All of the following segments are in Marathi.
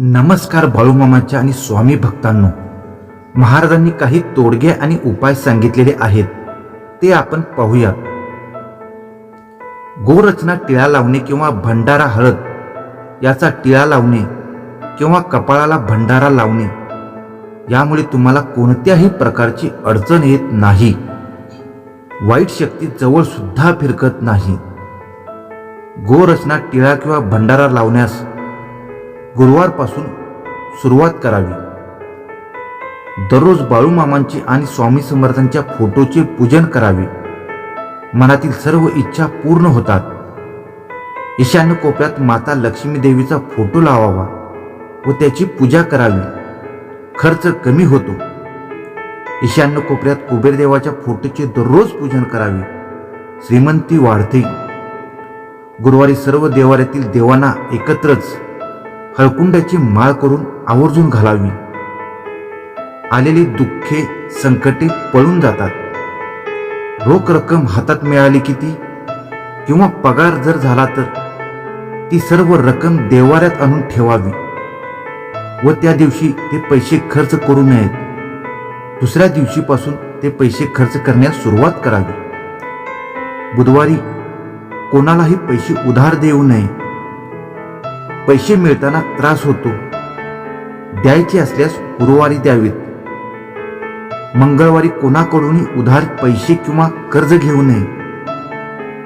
नमस्कार बाळूमामाच्या आणि स्वामी भक्तांनो. महाराजांनी काही तोडगे आणि उपाय सांगितलेले आहेत. ते आपण पाहूया गोरचना टिळा लावणे किंवा भंडारा हळद याचा टिळा लावणे किंवा कपाळाला भंडारा लावणे यामुळे तुम्हाला कोणत्याही प्रकारची अडचण येत नाही. वाईट शक्ती जवळ सुद्धा फिरकत नाही. गोरचना टिळा किंवा भंडारा लावण्यास गुरुवारपासून सुरुवात करावी. दररोज बाळूमामांची आणि स्वामी समर्थांच्या फोटोचे पूजन करावे. मनातील सर्व इच्छा पूर्ण होतात. ईशान्य कोपऱ्यात माता लक्ष्मी देवीचा फोटो लावावा व त्याची पूजा करावी. खर्च कमी होतो. ईशान्य कोपऱ्यात कुबेरदेवाच्या फोटोचे दररोज पूजन करावे. श्रीमंती वाढते. गुरुवारी सर्व देवाऱ्यातील देवांना एकत्रच हळकुंडाची माळ करून आवर्जून घालावी. आलेली दुःखे संकटे पळून जातात. रोख रक्कम हातात मिळाली की ती किंवा पगार जर झाला तर? ती सर्व रक्कम देवाऱ्यात आणून ठेवावी. व त्या दिवशी ते पैसे खर्च करू नयेत. दुसऱ्या दिवशीपासून ते पैसे खर्च करण्यास सुरुवात करावी. बुधवारी कोणालाही पैसे उधार देऊ नये. पैसे मिळताना त्रास होतो. द्यायचे असल्यास गुरुवारी द्यावेत. मंगळवारी कोणाकडूनही उधार पैसे किंवा कर्ज घेऊ नये.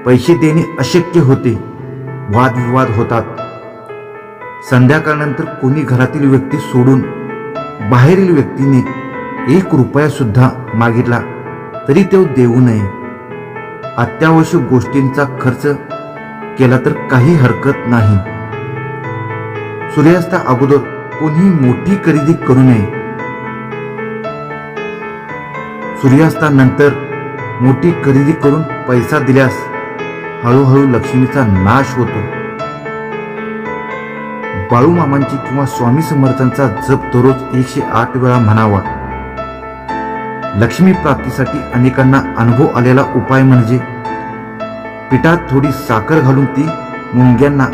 पैसे देणे अशक्य होते. वादविवाद होतात. संध्याकाळनंतर कोणी घरातील व्यक्ती सोडून बाहेरील व्यक्तीने एक रुपया सुद्धा मागितला तरी तो देऊ नये. अत्यावश्यक गोष्टींचा खर्च केला तर काही हरकत नाही. सूर्यास्ता अगोदर कोणी मोठी खरेदी करू नये. सूर्यास्तानंतर मोठी खरेदी करून पैसा दिल्यास हळूहळू लक्ष्मीचा नाश होतो. बाळूमामांची किंवा स्वामी समर्थांचा जप दररोज एकशे आठ वेळा म्हणावा. लक्ष्मी प्राप्तीसाठी अनेकांना अनुभव आलेला उपाय म्हणजे पिठात थोडी साखर घालून ती मुंग्यांना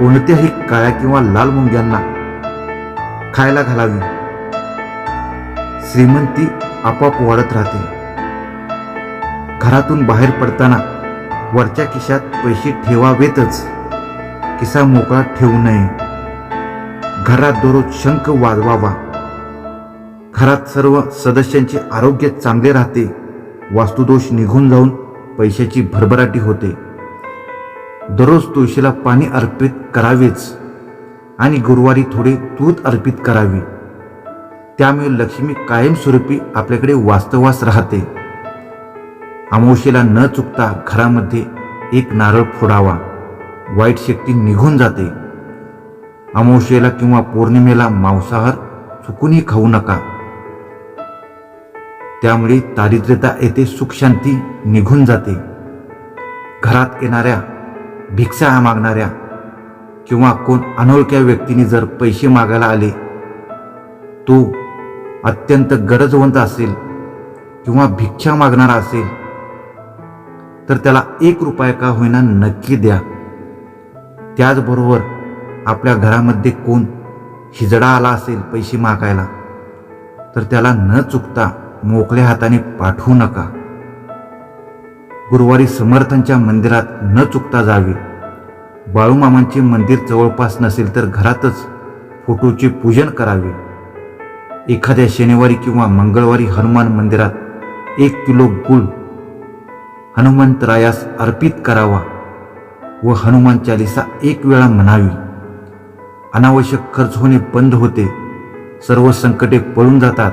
कोणत्याही काळ्या किंवा लाल मुंग्यांना खायला घालावी. श्रीमंती आपोआप वाढत राहते. घरातून बाहेर पडताना वरच्या खिशात पैसे ठेवावेतच. किसा मोकळा ठेवू नये. घरात दररोज शंख वाजवावा. घरात सर्व सदस्यांचे आरोग्य चांगले राहते. वास्तुदोष निघून जाऊन पैशाची भरभराटी होते. दररोज तुळशीला पाणी अर्पित करावेच आणि गुरुवारी थोडे दूध अर्पित करावे. त्यामुळे लक्ष्मी कायमस्वरूपी आपल्याकडे वास्तवास राहते. अमावशेला न चुकता घरामध्ये एक नारळ फोडावा. वाईट शक्ती निघून जाते. अमावशेला किंवा पौर्णिमेला मांसाहार चुकूनही खाऊ नका. त्यामुळे दारिद्र्यता येथे सुखशांती निघून जाते. घरात येणाऱ्या भिक्षा मागणाऱ्या किंवा कोण अनोळख्या व्यक्तीने जर पैसे मागायला आले तो अत्यंत गरजवंत असेल किंवा भिक्षा मागणारा असेल तर त्याला एक रुपया का होईना नक्की द्या. त्याचबरोबर आपल्या घरामध्ये कोण हिजडा आला असेल पैसे मागायला तर त्याला न चुकता मोकळ्या हाताने पाठवू नका. गुरुवारी समर्थांच्या मंदिरात न चुकता जावे. बाळूमामांचे मंदिर जवळपास नसेल तर घरातच फोटोचे पूजन करावे. एखाद्या शनिवारी किंवा मंगळवारी हनुमान मंदिरात एक किलो गुळ हनुमंतरायास अर्पित करावा व हनुमान चालिसा एक वेळा म्हणावी. अनावश्यक खर्च होणे बंद होते. सर्व संकटे पळून जातात.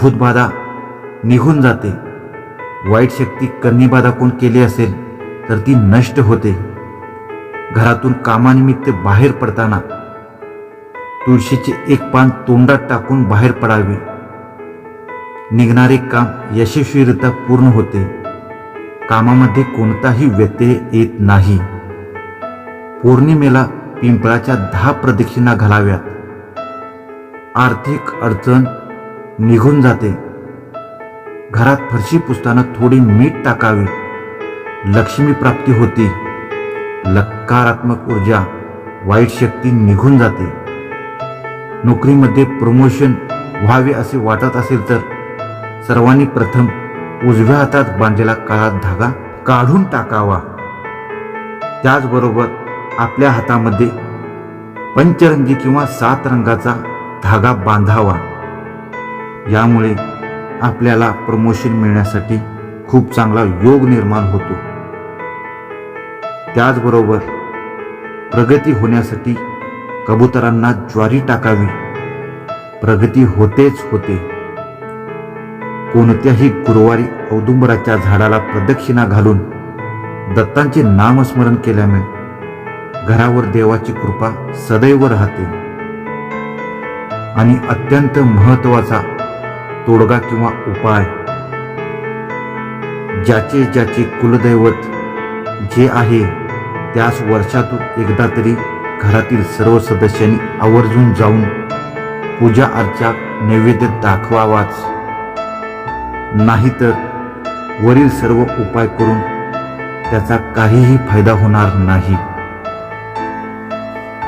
भूतबाधा निघून जाते. वाईट शक्ती करणीबाधा कोण केली असेल तर ती नष्ट होते. घरातून कामानिमित्त बाहेर पडताना तुळशीचे एक पान तोंडात टाकून बाहेर पडावे. निघणारे काम यशस्वीरित्या पूर्ण होते. कामामध्ये कोणताही व्यत्यय येत नाही. पौर्णिमेला पिंपळाच्या दहा प्रदक्षिणा घालाव्यात. आर्थिक अडचण निघून जाते. घरात फरशी पुसताना थोडी मीठ टाकावी. लक्ष्मी प्राप्ती होती. नकारात्मक ऊर्जा वाईट शक्ती निघून जाते. नोकरीमध्ये प्रमोशन व्हावे असे वाटत असेल तर सर्वांनी प्रथम उजव्या हातात बांधलेला काळा धागा काढून टाकावा. त्याचबरोबर आपल्या हातामध्ये पंचरंगी किंवा सात रंगाचा धागा बांधावा. यामुळे आपल्याला प्रमोशन मिळण्यासाठी खूप चांगला योग निर्माण होतो. त्याचबरोबर प्रगती होण्यासाठी कबुतरांना ज्वारी टाकावी. प्रगती होतेच होते. कोणत्याही गुरुवारी औदुंबराच्या झाडाला प्रदक्षिणा घालून दत्तांचे नामस्मरण केल्याने घरावर देवाची कृपा सदैव राहते. आणि अत्यंत महत्त्वाचा तोडगा किंवा उपाय. ज्याचे ज्याचे कुलदैवत जे आहे त्यास वर्षातून एकदा तरी घरातील सर्व सदस्यांनी आवर्जून जाऊन पूजा अर्चा नैवेद्य दाखवावाच. नाहीतर वरील सर्व उपाय करून त्याचा काहीही फायदा होणार नाही.